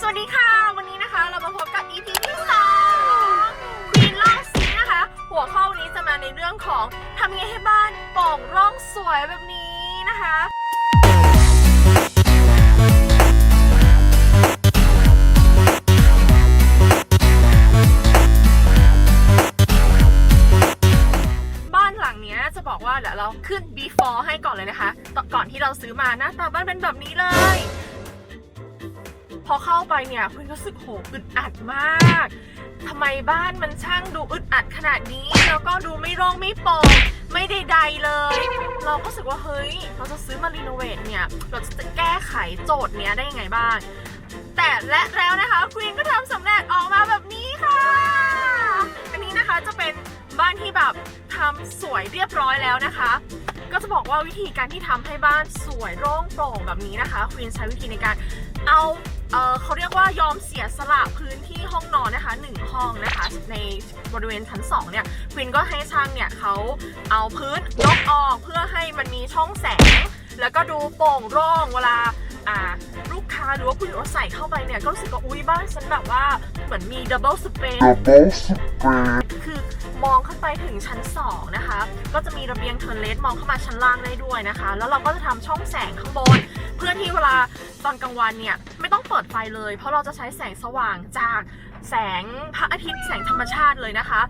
สวัสดีค่ะ วันนี้นะคะเรามาพบกับ EP ที่2 Queen ล่องซีนะคะ หัวข้อวันนี้จะมาในเรื่องของทำยังไงให้บ้านโป่งร่องสวยแบบนี้นะคะ บ้านหลังเนี้ยจะบอกว่าเดี๋ยวเราขึ้น before ให้ก่อนเลยนะคะ ก่อนที่เราซื้อมาหน้าตาบ้านเป็นแบบนี้เลย พอเข้าไปเนี่ยคุณรู้สึกโหอึดอัดมากทำไมบ้านมันช่างดูอึดอัดขนาดนี้ แล้วก็ดูไม่ร่องไม่โปร่งไม่ใดๆเลย เราก็รู้สึกว่าเฮ้ย เราจะซื้อมารีโนเวทเนี่ย เราจะแก้ไขโจทย์เนี้ยได้ยังไงบ้าง แต่และแล้วนะคะควีนก็ทำสำเร็จออกมาแบบนี้ค่ะ อันนี้นะคะจะเป็นบ้านที่แบบทำสวยเรียบร้อยแล้วนะคะ ก็จะบอกว่าวิธีการที่ทำให้บ้านสวยร่องโปร่งแบบนี้นะคะควีนใช้วิธีในการเอาเออเขาเรียกว่ายอมเสียสละพื้นที่ห้องนอนนะคะหนึ่งห้องนะคะ ในบริเวณชั้นสองเนี่ยควีนก็ให้ช่างเนี่ยเขาเอาพื้นยกออกเพื่อให้มันมีช่องแสง แล้วก็ดูโปร่งโร่งเวลาอ่า ลูกค้าหรือว่าผู้หญิงใส่เข้าไปเนี่ยก็รู้สึกว่าอุ้ยบ้านฉันแบบว่าเหมือนมีดับเบิลสเปซ Double spread. คือมองขึ้นไปถึงชั้น 2 นะคะ ก็จะมีระเบียงเทิร์นเลสมองเข้ามาชั้นล่างได้ด้วยนะคะ แล้วเราก็จะทำช่องแสงข้างบน เพื่อที่เวลาตอนกลางวันเนี่ยไม่ต้องเปิดไฟเลย เพราะเราจะใช้แสงสว่างจากแสงพระอาทิตย์แสงธรรมชาติเลยนะคะ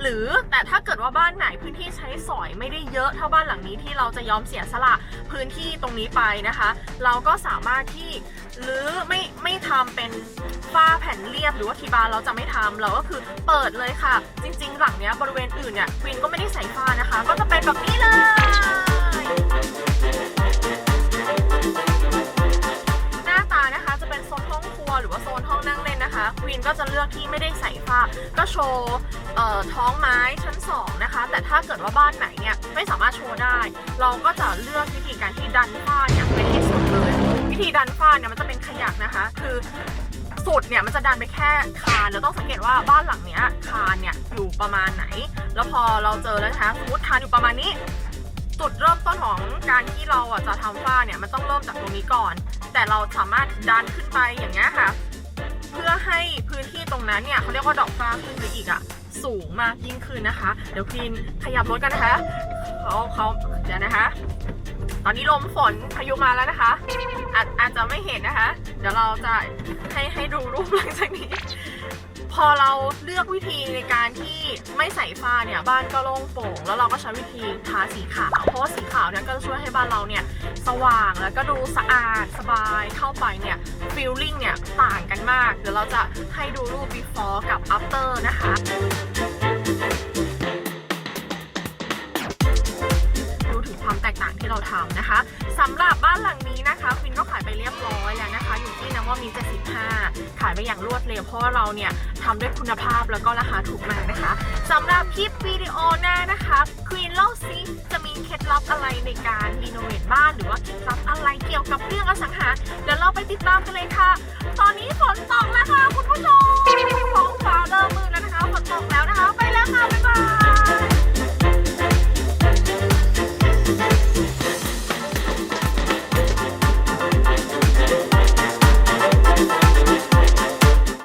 หรือแต่ถ้าเกิดว่าบ้านไหนพื้นที่ใช้สอยไม่ได้เยอะเท่าบ้านหลังนี้ที่เราจะยอมเสียสละพื้นที่ตรงนี้ไปนะคะ เราก็สามารถที่หรือไม่ไม่ทำเป็นฝ้าแผ่นเรียบหรือว่าทีบานเราจะไม่ทำเราก็คือเปิดเลยค่ะ จริง ๆ หลังเนี้ยบริเวณอื่นเนี่ยควินก็ไม่ได้ใส่ฝ้านะคะ ก็จะเป็นแบบ นนก็จะเลือกที่ไม่ได้ใส่ฝ้า ก็โชว์ท้องไม้ชั้น 2 นะคะ แต่ถ้าเกิดว่าบ้านไหนเนี่ยไม่สามารถโชว์ได้ เราก็จะเลือกวิธีการที่ดันฝ้าเนี่ยไปให้สุดเลย วิธีดันฝ้าเนี่ยมันจะเป็นขยักนะคะ คือสุดเนี่ยมันจะดันไปแค่คานแล้วต้องสังเกตว่าบ้านหลังเนี้ยคานเนี่ยอยู่ประมาณไหน แล้วพอเราเจอแล้วนะคะสมมติคานอยู่ประมาณนี้จุดเริ่มต้นของการที่เราอะจะทำฝ้าเนี่ยมันต้องเริ่มจากตรงนี้ก่อน แต่เราสามารถดันขึ้นไปอย่างเงี้ยค่ะ พื่อให้พื้นที่ตรงนั้นเนี่ยเขาเรียกว่าดอกฟ้าขึ้นไปอีกอะสูงมากยิ่งขึ้นนะคะ เดี๋ยวควีนขยับรถกันนะคะเขาเขาเดี๋ยวนะคะ ตอนนี้ลมฝนพายุมาแล้วนะคะอาจอาจจะไม่เห็นนะคะ เดี๋ยวเราจะให้ให้ดูรูปหลังจากนี้ พอเราเลือกวิธีในการที่ไม่ใส่ฝ้าเนี่ยบ้านก็โล่งโปร่งแล้วเราก็ใช้วิธีทาสีขาว เพราะว่าสีขาวเนี่ยก็จะช่วยให้บ้านเราเนี่ยสว่างแล้วก็ดูสะอาด บายเข้าไปเนี่ยฟีลลิ่งเนี่ยต่างกันมาก เดี๋ยวเราจะให้ดูรูป before กับ after นะคะดูถึงความแตกต่างที่เราทำนะคะสำหรับบ้านหลังนี้นะคะฟินก็ขายไปเรียบร้อยแล้วนะคะ อยู่ที่น้ำว่ามี75 ขายไปอย่างรวดเร็วเพราะว่าเราเนี่ยทำด้วยคุณภาพแล้วก็ราคาถูกมากนะคะสำหรับคลิปวิดีโอหน้านะคะควีนเล่าซิจะมีเคล็ดลับอะไรในการรีโนเวทบ้านหรือว่าคล็ดลั สังหา เดี๋ยวเราไปติดตามกันเลยค่ะ ตอนนี้ฝนตกแล้วค่ะคุณผู้ชม